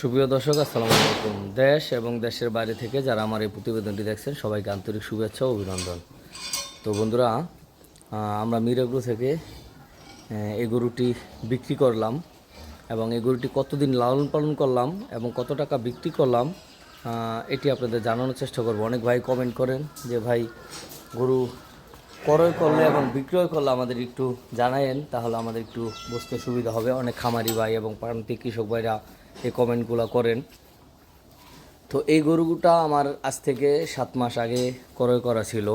সুপ্রিয় দর্শক, আসসালামু আলাইকুম। দেশ এবং দেশের বাইরে থেকে যারা আমার এই প্রতিবেদনটি দেখছেন, সবাইকে আন্তরিক শুভেচ্ছা ও অভিনন্দন। তো বন্ধুরা আমরা মিরাগ্রু থেকে এই গরুটি বিক্রি করলাম এবং এই গরুটি কতদিন লালন পালন করলাম এবং কত টাকা বিক্রি করলাম এটি আপনাদের জানানোর চেষ্টা করব। অনেক ভাই কমেন্ট করেন যে, ভাই, গরু ক্রয় করলে এবং বিক্রয় করলে আমাদের একটু জানায়েন, তাহলে আমাদের একটু বুঝতে সুবিধা হবে। অনেক খামারি ভাই এবং প্রান্তিক কৃষক ভাইরা এই কমেন্টগুলো করেন। তো এই গরুটা আমার আজ থেকে সাত মাস আগে ক্রয় করা ছিল।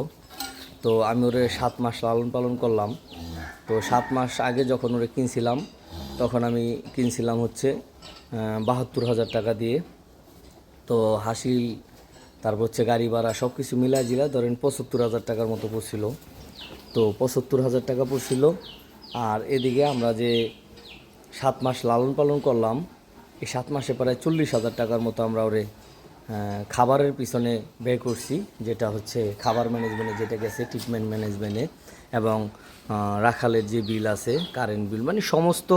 তো আমি ওরে সাত মাস লালন পালন করলাম। তো সাত মাস আগে যখন ওরে কিনছিলাম, তখন আমি কিনছিলাম হচ্ছে বাহাত্তর হাজার টাকা দিয়ে। তো হাসি, তারপর হচ্ছে গাড়ি ভাড়া সব কিছু মিলা জিলা ধরেন পঁচাত্তর হাজার টাকার মতো পড়ছিল। তো পঁচাত্তর হাজার টাকা পড়ছিল। আর এদিকে আমরা যে সাত মাস লালন পালন করলাম এই সাত মাসে প্রায় চল্লিশ হাজার টাকার মতো আমরা ওরে খাবারের পিছনে ব্যয় করছি, যেটা হচ্ছে খাবার ম্যানেজমেন্টে, যেটা গেছে ট্রিটমেন্ট ম্যানেজমেন্টে এবং রাখালের যে বিল আছে কারেন্ট বিল মানে সমস্ত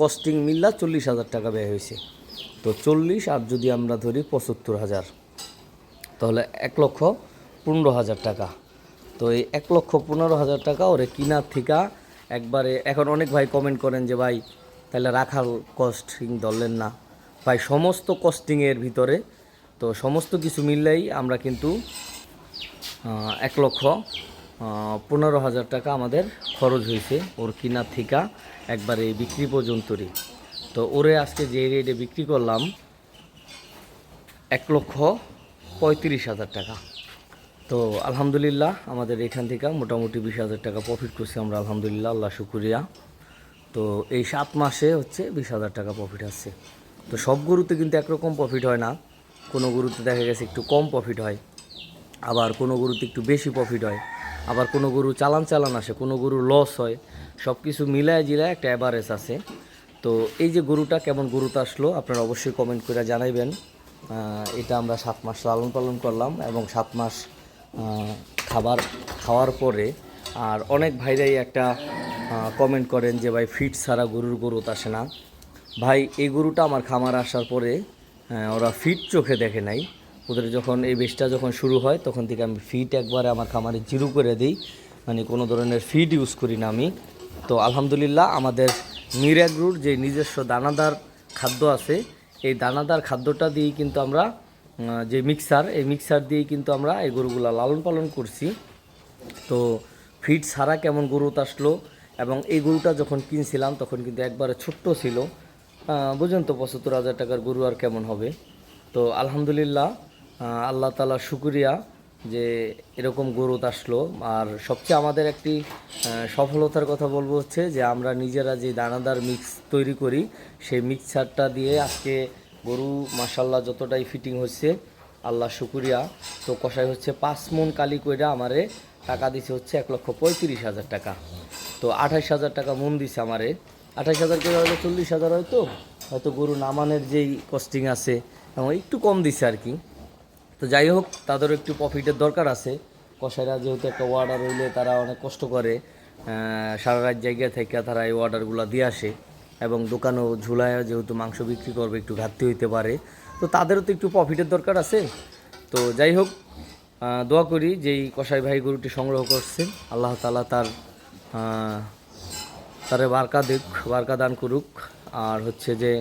কস্টিং মিল্লা চল্লিশ হাজার টাকা ব্যয় হয়েছে। তো চল্লিশ আর যদি আমরা ধরি পঁচাত্তর হাজার, তাহলে এক লক্ষ পনেরো হাজার টাকা। তো এই এক লক্ষ পনেরো হাজার টাকা ওরে কিনার থেকে একবারে, এখন অনেক ভাই কমেন্ট করেন যে ভাই তাহলে রাখাল কস্টিং ধরলেন না। ভাই, সমস্ত কস্টিংয়ের ভিতরে তো সমস্ত কিছু মিললেই আমরা কিন্তু এক লক্ষ পনেরো হাজার টাকা আমাদের খরচ হয়েছে ওর কিনার থেকে একবারে বিক্রি পর্যন্তরই। তো ওরে আজকে যে রেটে বিক্রি করলাম, এক লক্ষ পঁয়ত্রিশ হাজার টাকা। তো আলহামদুলিল্লাহ আমাদের এখান থেকে মোটামুটি বিশ হাজার টাকা প্রফিট করছি আমরা, আলহামদুলিল্লাহ, আল্লাহ শুক্রিয়া। তো এই সাত মাসে হচ্ছে বিশ হাজার টাকা প্রফিট আসছে। তো সব গরুতে কিন্তু একরকম প্রফিট হয় না। কোনো গরুতে দেখা গেছে একটু কম প্রফিট হয়। আবার কোনো গরুতে একটু বেশি প্রফিট হয়। আবার কোনো গরু চালান চালান আসে, কোনো গরু লস হয়। সব কিছু মিলায় জিলায় একটা অ্যাভারেজ আছে। তো এই যে গরুটা কেমন গরুতে আসলো, আপনারা অবশ্যই কমেন্ট করে জানাইবেন। এটা আমরা সাত মাস লালন পালন করলাম এবং সাত মাস খাবার খাওয়ার পরে আর অনেক ভাইরাই একটা কমেন্ট করেন যে, ভাই ফিট ছাড়া গরুর গরুত আসে না। ভাই, এই গরুটা আমার খামার আসার পরে ওরা ফিট চোখে দেখে নাই। ওদের যখন এই বেশটা যখন শুরু হয়, তখন থেকে আমি ফিট একবারে আমার খামারে জিরো করে দিই। মানে কোনো ধরনের ফিড ইউজ করি না আমি। তো আলহামদুলিল্লাহ, আমাদের মিরাগ্রুর যে নিজস্ব দানাদার খাদ্য আছে, এই দানাদার খাদ্যটা দিয়েই কিন্তু আমরা যে মিক্সার এই মিক্সার দিয়েই কিন্তু আমরা এই গরুগুলা লালন পালন করছি। তো ফিড ছাড়া কেমন গরুত আসলো এবং এই গরুটা যখন কিনছিলাম, তখন কিন্তু একবারে ছোট্ট ছিল। বুঝেন তো পঁচাত্তর হাজার টাকার গরু আর কেমন হবে? তো আলহামদুলিল্লাহ আল্লাহ তালা শুক্রিয়া যে এরকম গরুত আসলো। আর সবচেয়ে আমাদের একটি সফলতার কথা বলব হচ্ছে যে, আমরা নিজেরা যে দানাদার মিক্স তৈরি করি, সেই মিক্সারটা দিয়ে আজকে গরু মাসাল্লাহ যতটাই ফিটিং হচ্ছে, আল্লাহ শুকুরিয়া। তো কষাই হচ্ছে পাঁচ মন কালি কইরা আমারে টাকা দিছে হচ্ছে এক লক্ষ পঁয়ত্রিশ হাজার টাকা। তো আঠাশ হাজার টাকা মন দিছে আমারে। আঠাশ হাজার করে হয়তো চল্লিশ হাজার হয়তো হয়তো গরু নামানের যেই কস্টিং আছে, এবং একটু কম দিছে আর কি। তো যাই হোক, তাদেরও একটু প্রফিটের দরকার আছে। কষাইরা যেহেতু একটা অর্ডার হইলে তারা অনেক কষ্ট করে সারা রাত জায়গা থেকে তারা এই অর্ডারগুলো দিয়ে আসে, এবং দোকানও ঝুলায়, যেহেতু মাংস বিক্রি করবে, একটু ঘাটতি হইতে পারে। তো তাদেরও তো একটু প্রফিটের দরকার আছে। তো যাই হোক দোয়া করি যেই কষাই ভাই গরুটি সংগ্রহ করছেন আল্লাহ তালা তার তারে বারকা দিক, বারকা দান করুক। আর হচ্ছে যে,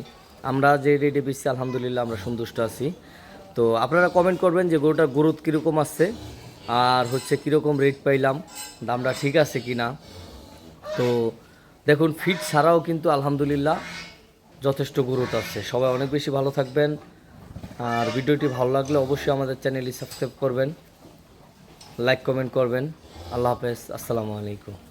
আমরা যে রেটে বেচছি আলহামদুলিল্লাহ আমরা সন্তুষ্ট আছি। তো আপনারা কমেন্ট করবেন যে গরুটার গ্রোথ কীরকম আসছে আর হচ্ছে কীরকম রেট পাইলাম, দামটা ঠিক আছে কি না তো দেখুন ফিট ছাড়াও কিন্তু আলহামদুলিল্লাহ যথেষ্ট গ্রোথ আছে। সবাই অনেক বেশি ভালো থাকবেন। আর ভিডিওটি ভালো লাগলে অবশ্যই আমাদের চ্যানেলটি সাবস্ক্রাইব করবেন লাইক কমেন্ট করবেন। আল্লাহ হাফেজ, আসসালামু আলাইকুম।